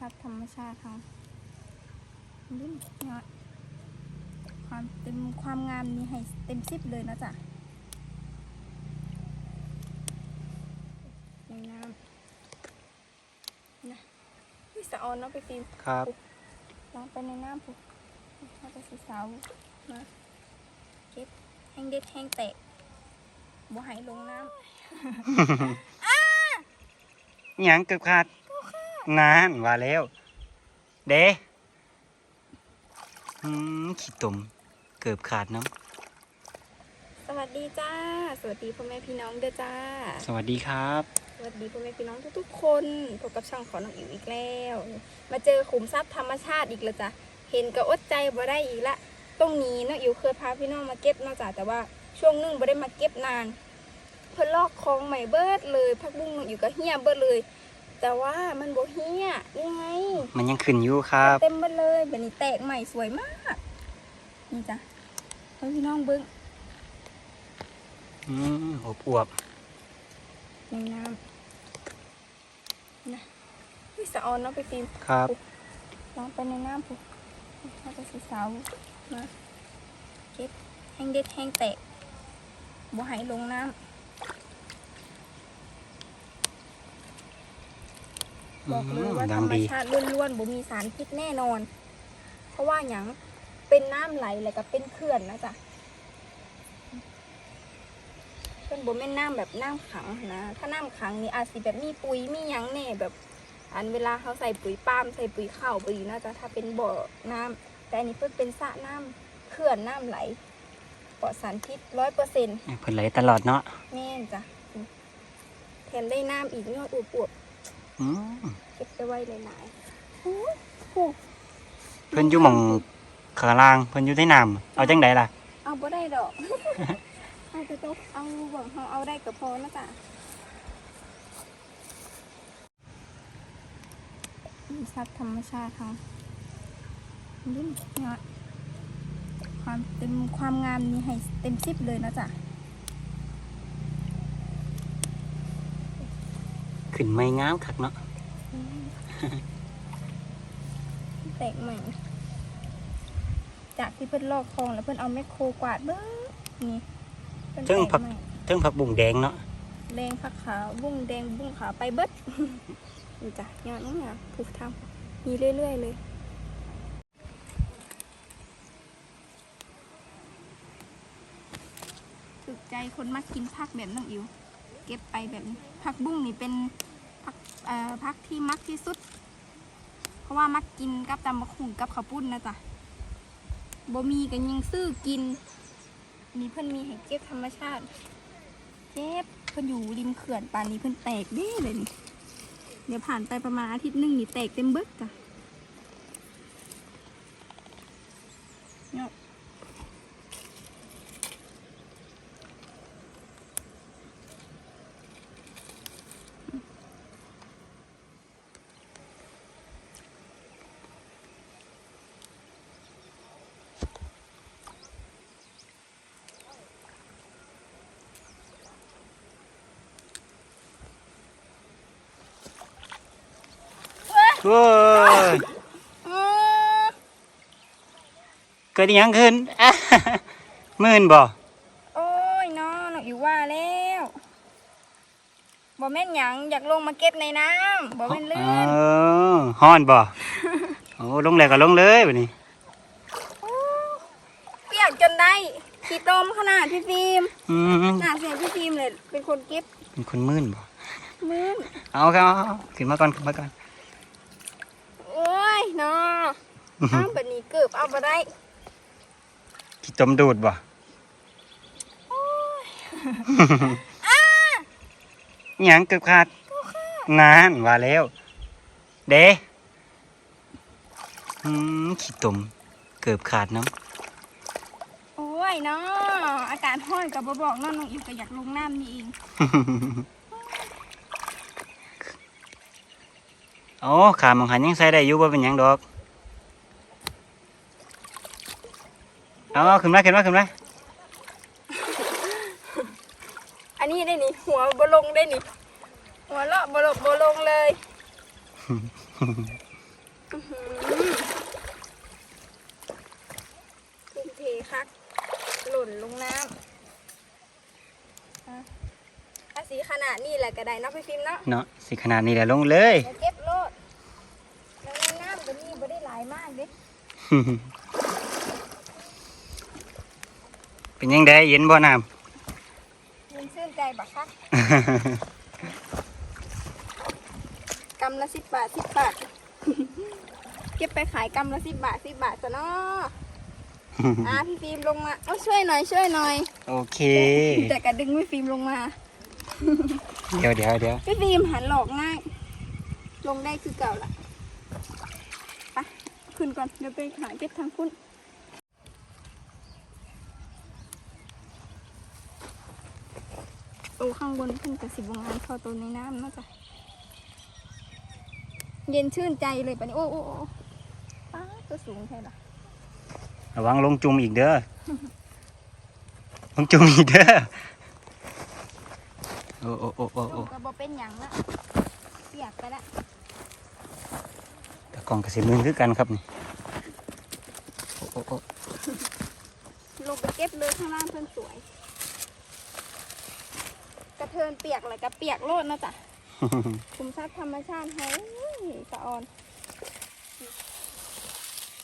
ทรัพย์ธรรมชาติเขาดูนี่ยอดความเต็มความงามนี่ให้เต็มสิบเลยนะจ๊ะในน้ำนะวิสาออนเนาะไปฟิล์มครับลองไปในน้ำปุ๊บถ้าจะสีสาวมาเก็บแห้งเด็ดแห้งแตกบ่ใหายลงน้หยังเกือบขาด นานว่าแล้ว เด้อืมขี้ตมเกือบขาดน้ำสวัสดีจ้า สวัสดีพ่อแม่พี่น้องเด้อจ้าำสวัสดีครับ สวัสดีพ่อแม่พี่น้องทุกๆคนพบกับช่องของน้องอิ๋วอีกแล้ว มาเจอขุมทรัพย์ธรรมชาติอีกแล้วจ้ะเห็นก็อดใจบ่ได้อีกละตรงนี้น้องอิ๋วเคยพาพี่น้องมาเก็บเนอกจากแต่ว่าช่วงหนึงบ่ได้มาเก็บนาน เพิ่นลอกคลองใหม่เบิดเลยพักบุ้งน้องอิ๋วก็เหี่ยเบิดเลย แต่ว่ามันบ่เหี่ยนี่ไง มันยังขึ้นอยู่ครับเต็มเบิดเลยแบบนี้แตกใหม่สวยมาก นี่จ้ะเฮ้ยพี่น้องเบิ้งอืมอบอวบในน้ำนะวิสาออนเนาะไปฟิล์มครับลองไปในน้ำปุ๊บถ้าจะสีสาวมาเก็บแห้งเด็ดแห้งแตกบ่ใหายลงน้ำ บอกเลยว่าธดัรงรมดีชาติล้วนๆบ่มีสารพิษแน่นอน เพราะว่าอย่างเป็นน้ำไหลแล้วก็เป็นเขื่อนนะจ๊ะเป็นบ่แม่นน้ำแบบน้ำขังนะ ถ้าน้ำขังนี่อาจสิแบบมีปุ๋ยมีหยังแน่แบบ อันเวลาเขาใส่ปุ๋ยปาล์มใส่ปุ๋ยข้าวปุ๋ยน่าจะถ้าเป็นบ่อน้ำแต่อันนี้เพิ่นเป็นสระน้ำเขื่อนน้ำไหลปลอดสารพิษร้อยเปอร์เซ็นต์เพิ่นไหลตลอดเนาะแม่นจ้ะแถมได้น้ำอีกยอดอวบอืมๆ เก็บไปไว้หลายๆโอ้ยโอ้เพิ่นอยู่หม่องข้างล่างเพิ่นอยู่ในน้ำเอาจังไดล่ะ เอาบ่ได้ดอกเอาไปตกเอาเบิ่งเขาเอาได้ก็พอนะจ๊ะมีทรัพย์ธรรมชาติเขาดูนี่ยอดความเต็มความงามนี่ให้เต็มสิบเลยนะจ๊ะ ขึ้นไม่งามคักเนาะแตกใหม่จากที่เพิ่นลอกคลองแล้วเพิ่นเอาแมคโครกวาดเบิ้นี่เพิ่นแตเทิงกผักใหม่เทิงผักบุ้งแดงเนาะแดงผักขาวบุ้งแดงบุ้งขาวไปเบิดนี่จ้ะยอดน้องยาผูกทำมีเรื่อยๆเลยถูกใจคนมักกินผักแบบน้องอิ๋ว เก็บไปแบบนี้ผักบุ้งนี่เป็นผักเอ่อผักที่มักที่สุด เพราะว่ามักกินกับตำบักหุ่งกับข้าวปุ้นนะจ๊ะบ่มีกันยิงซื้อกิน มีเพิ่อนมีให้เก็บธรรมชาติ เก็บเพิ่อนอยู่ริมเขื่อนป่านนี้เพิ่อนแตกเด้เลยนี่เดี๋ยวผ่านไปประมาณอาทิตย์หนึงนี่แตกเต็มเบิดจ้ะ โอ้ยอือเกิดอิหยังขึ้นอะมื่นบ่โอ้ยน้องน้องอยู่ว่าแล้วบ่แม่นหยังอยากลงมาเก็บในน้ำบ่แม่นเอลื่นอฮ้อนบ่โอ้ลงเลยก็ลงเลยบัดนี้โอ้เปียกจนได้ขี้ต้มขนาดพี่ฟิล์มอืมหน้าเสียพี่ฟิล์มเลยเป็นคนเก็บเป็นคนมื่นบ่ มืนเอาครับเอาเอาขึ้นมาก่อนขึ้นมาก่อน โอ้ยน้องอ้าวแบบนี้เกือบเอาไปได้ขี้ตมดูดบ่โอ้ยหยังเกือบขาดนานว่าแล้ว เด้อืมขี้ตมเกือบขาดน้โอ้ยน้องอากาศห้อนกับบ่บอกน้องน้องอิวก็อยากลงน้ำนี่เอง โอ้ขามังหันยังใส่ได้อยู่บ่เป็นหยังดอกเอาเอาขึ้นมาขึ้นมาขึ้นมาอันนี้ได้นี่หัวบ่ลงได้นี่หัวเลาะบ่ลงบ่ลงเลยอื้อหือทุ่มเทคัก หล่นลงน้ำอะถ้าสีขนาดนี้แหละก็ได้เนาะพี่ฟิล์มเนาะเนาะสิขนาดนี้แหละลงเลยายมากเด้เป็นยังไงเย็นบ่น้ยินชื่นใจบักคักำกำละสิบบาทสิบบาท เก็บไปขายกำละสิบบาทสิบบาทซะเนาะอะพี่ฟิล์มลงมาเอาช่วยหน่อยช่วยหน่อย โอเค แต่กระดึงพี่ฟิล์มลงมา เดี๋ยวเดี๋ยวเดี๋ยวพี่ฟิล์มหันหลอกง่าย ลงได้คือเก่าละไป ขึ้นก่อน เดี๋ยวไปหาเก็บทางคุณตัวข้างบนเพิ่งจะสิบวงานเข้าตัวในน้ำเนาะจ๊ะเย็นชื่นใจเลยปะนี่โอ้โอ้โอ้ป้าตัวสูงใช่หรอระวังลงจุ่มอีกเด้อ ลงจุ่มอีกเด้อ โอ้โอ้โอ้โอ้ลโอ้งกระบอกเป็นหยังละเปียกไปละแต่ กล่องกระสีมือคือกันครับนี่โอ้โอ้โอ้ลงไปเก็บเลยข้างล่างเพิ่นสวย กระเทินเปียกเลยกระเปียกโลดเนาะจ๊ะคุมทรัพย์ธรรมชาติเฮ้ยสะออน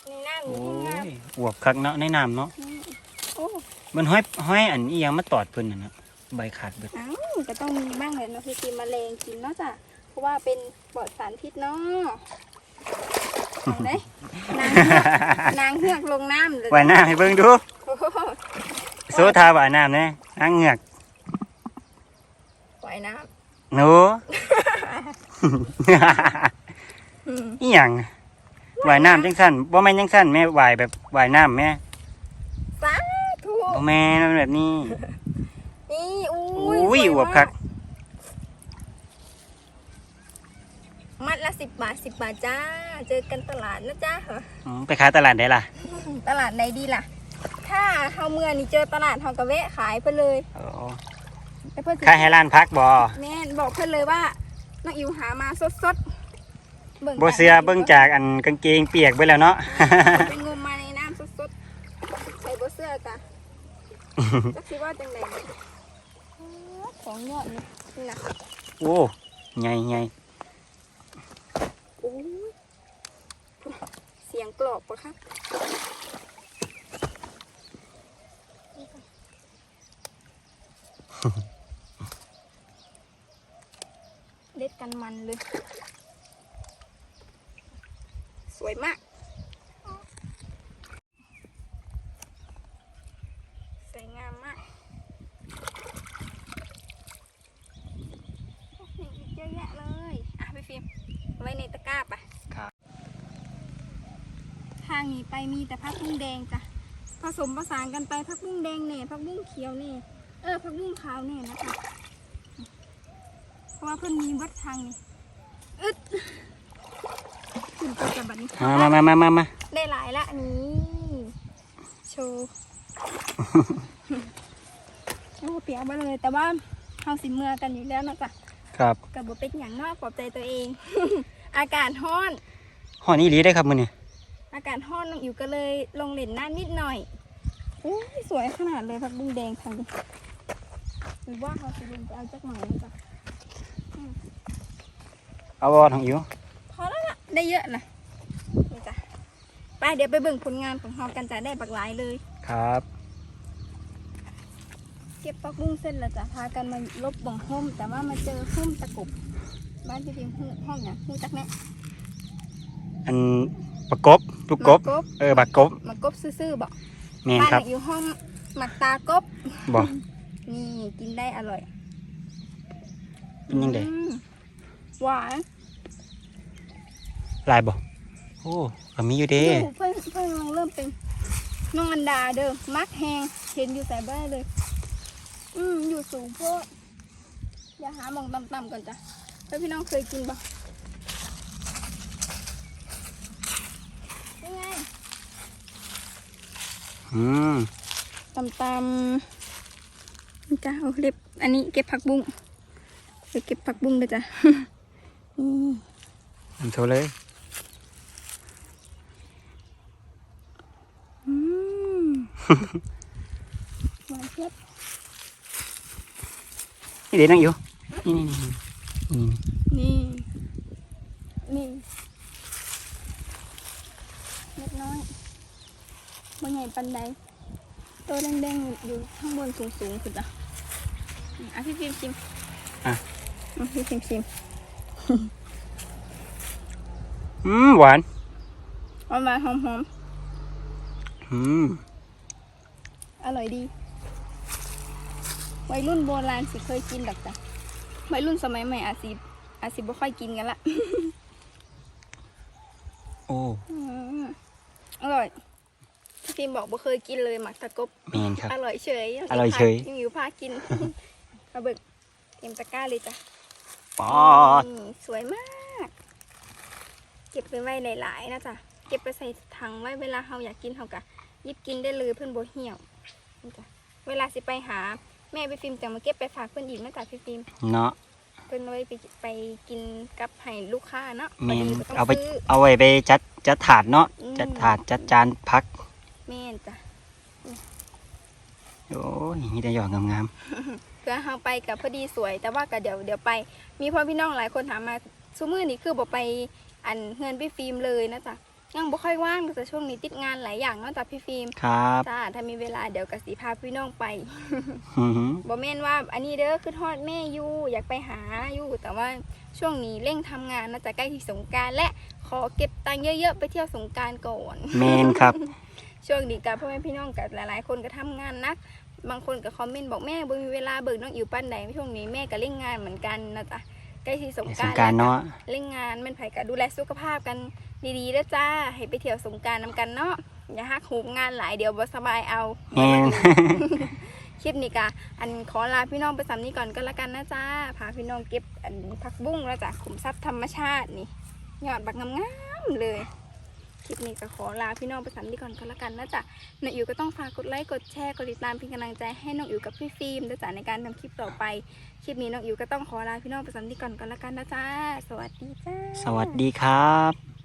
ในหน้าหนูโอ้ข้างงามยอวบคักเนาะในน้ำเนาะนี่โอ้มันห้อยห้อยอันนี้ยังมาตอดเพิ่นน่ะเนาะใบขาดเบิดอ้าวก็ต้องมีบ้างเลยเนาะพี่กินแมลงกินเนาะจ้ะเพราะว่าเป็นปลอดสารพิษเนาะ เอาได้นางเหือกนางเหือกลงน้ำเลยว่ายน้ำให้เบิ่งดูโอ้โหโซทาว่ายน้ำเนี่ยนางเหงือกปล่อยน้หนูำอืมอีหยังว่ายน้ำจังสั้นบ่แม่นจังสั้นแม่ว่ายแบบว่ายน้ำแม่สาธุบ่แม่นมันแบบนี้นี่อุ้อุ้ยยสอววบคัก มัดละสิบบาทสิบบาทจ้า เจอกันตลาดนะจ้าเหรออืมไปขายตลาดได้ล่ะ ตลาดไหนดีล่ะ ถ้าเฮาเมื่อนี่เจอตลาดเฮาก็แวะขายไปเลยโอ้แล้วเพื่อนสิขายให้ร้านพักบ่แม่นบอกเพื่อนเลยว่าน้องอิวหามาสดๆบิ่งบ่เสื้อเบิ่งจากอันกางเกงเปียกไปแล้วเนาะ ไปงมมาในน้ำสดๆใส่บ่เสื้อกะจักสิว่าจังไดของยอดนี่นี่นะโอ้ใหญ่ใหญ่โอ้ยเสียงกรอบปะคะเด็ดกันมันเลย สวยมาก สวยงามมากโอ้โหเยอะแยะเลย อะพี่ฟิล์มเอาไว้ในตะกร้าไป ครับ ทาง นี้ไปมีแต่พักบุ้งแดงจ้ะผสมผสานกันไปพักบุ้งแดงเนี่ยพักบุ้งเขียวเนี่ยเออพักบุ้งขาวเนี่ยนะคะเพราะว่าเพิ่นมีวัดทางนี่อึดขึ้นไปกับบัดนี้มามามามามาได้หลายละอันนี้โชว์โอ้เปียกมาเลยแต่ว่าเฮาสิเมื่อกันอยู่แล้วเนาะจ้ะครับกับบ่เป็นอย่างเนอกปลอบใจตัวเอง อากาศร้อนห้อนี้ดีได้ครับมื้อนี้ อากาศร้อนน้องอิ๋วก็เลยลงเล่นน้ำนิดหน่อยโอ้ยสวยขนาดเลยผักบุ้งแดงทางนี้หรือว่าเขาสิลงไปเอาจักหน่อยนะจ้ะเอาบ่ของอิ๋วพอแล้วล่ะได้เยอะนะนี่จ้ะไปเดี๋ยวไปเบิ่งผลงานของเรากันจะได้บักหลายเลย ครับ เก็บปักบุ้งเส้นแล้วจ้ะพากันมาลบบ่งห่มแต่ว่ามาเจอห่มตะกบบ้านพี่พิมพ์ห้องอย่างนี่จักแน่อัน ประกบลูกกบหมากบ เออบักกบหมากบซื่อๆบอกแม่นบ้านครับ อยู่ห้องหมักตากบ บ่ นี่กินได้อร่อยเป็นยังไง อืมหวานลายบ่ โอ้ก็มีอยู่เด้ ดูเพื่อนเพื่อนกำลังเริ่มเป็นน้องอันดาเด้อมักแหงเห็นอยู่ใส่บ้านเลย อืมอยู่สูงโพดอย่าหาหมองต่ำๆก่อนจ้ะแล้วพี่น้องเคยกินป อืมตำตำนี่จ้าเรียบอันนี้เก็บผักบุ้งไปเก็บผักบุ้งเลยจ้ะอันเท่าเลยอืมหวานเจี๊ยบนี่เด็กนั่งอยู่นี่นี่นี่นี่ นี่ นี่เล็กน้อย บ่ใหญ่ปันใดตัวแดงๆอยู่ข้างบนสูงๆสุดอะอะพี่ฟิล์มชิมอะอะพี่ฟิล์มชิมอืมหวานหวานหวานๆหอมหอมอืมๆอร่อยดี วัยรุ่นโบราณสิเคยกินดอกจ้ะวัยรุ่นสมัยใหม่อาจสิอาจสิบ่ค่อยกินกันละ โอ้อืมอร่อยพี่ ฟิล์มบอกบ่เคยกินเลยหมักตะกบแมนครับ อร่อยเฉยอร่อยเฉย พี่มิวพากินมาเบิกเต็มตะกร้าเลยจ้ะปอดนี่สวยมาก เก็บไปไว้หลายๆนะจ๊ะเก็บไปใส่ถังไว้เวลาเราอยากกินเรากะหยิบกินได้เลยเพื่อนโบเหี่ยวนี่จ้ะเวลาสิไปหา แม่ไปฟิล์มจะมาเก็บไปฝากเพื่อนอีกนะจ๊ะพี่ฟิล์มเนาะเพื่อนไว้ไปไปกินกับให้ลูกค้าเนาะแมนพดีก็ต้งเอาไปซื้ เอาไว้ไปจัดจัดถาดเนาะอืม จัดถาดจัดจานพัก แม่นจ้ะโอ้ยนี่ได้หยอดงามเพื่อเฮาไปกับพอดีสวย แต่ว่าก็เดี๋ยวเดี๋ยวไป มีพ่อพี่น้องหลายคนถามมาซูมือนี่คือบ่ไปอันเงินพี่ฟิล์มเลยนะจ๊ะยังบ่ค่อยว่างแต่ช่วงนี้ติดงานหลายอย่างเนาะจ๊ะพี่ฟิล์มๆครับจ้าถ้ามีเวลาเดี๋ยวกสิพาพี่น้องไปอือหือบ่แม่นว่า อันนี้เด้อคือทอดแม่อยู่อยากไปหาอยู่แต่ว่าช่วงนี้เร่งทำงานนะจ๊ะใกล้ที่สงกรารและขอเก็บตังค์เยอะๆไปเที่ยวสงกรารก่อน แมนครับ ช่วงนี้กับพ่อแม่พี่น้องกับหลายๆ คนก็ทำงานหนัก บางคนก็คอมเมนต์บอกแม่บ่มีเวลาเบิกน้องอิ๋วปั้นใดช่วงนี้แม่ก็เร่งงานเหมือนกันนะจ๊ะใกล้ที่สงในกสรางรกรารเนาะเร่งงานแมันไผก็ดูแลสุขภาพกันดีๆนะจ้าให้ไปเที่ยวสงกรารนำกันเนาะอย่าหักโหมงานหลายเดี๋ยวบ่สบายเอาแมนคลิปนี้กะอันขอลาพี่น้องไปสำนี้ก่อนก็แล้วกันนะจ้าพาพี่น้องเก็บอันผักบุ้งแล้วจ้ะขุมทรัพย์ธรรมชาตินี่ยอดบักงามๆเลย คลิปนี้ก็ขอลาพี่น้องไปสำนี้ก่อนก็แล้วกันนะจ๊ะน้องอิ๋วก็ต้องฝากกดไลค์กดแชร์กดติดตามเป็นกำลังใจให้น้องอิ๋วกับพี่ฟิล์มนะจ๊ะในการทำคลิปต่อไป คลิปนี้น้องอิ๋วก็ต้องขอลาพี่น้องไปสำนี้ก่อนก็แล้วกันนะจ๊ะสวัสดีจ้าสวัสดีครับ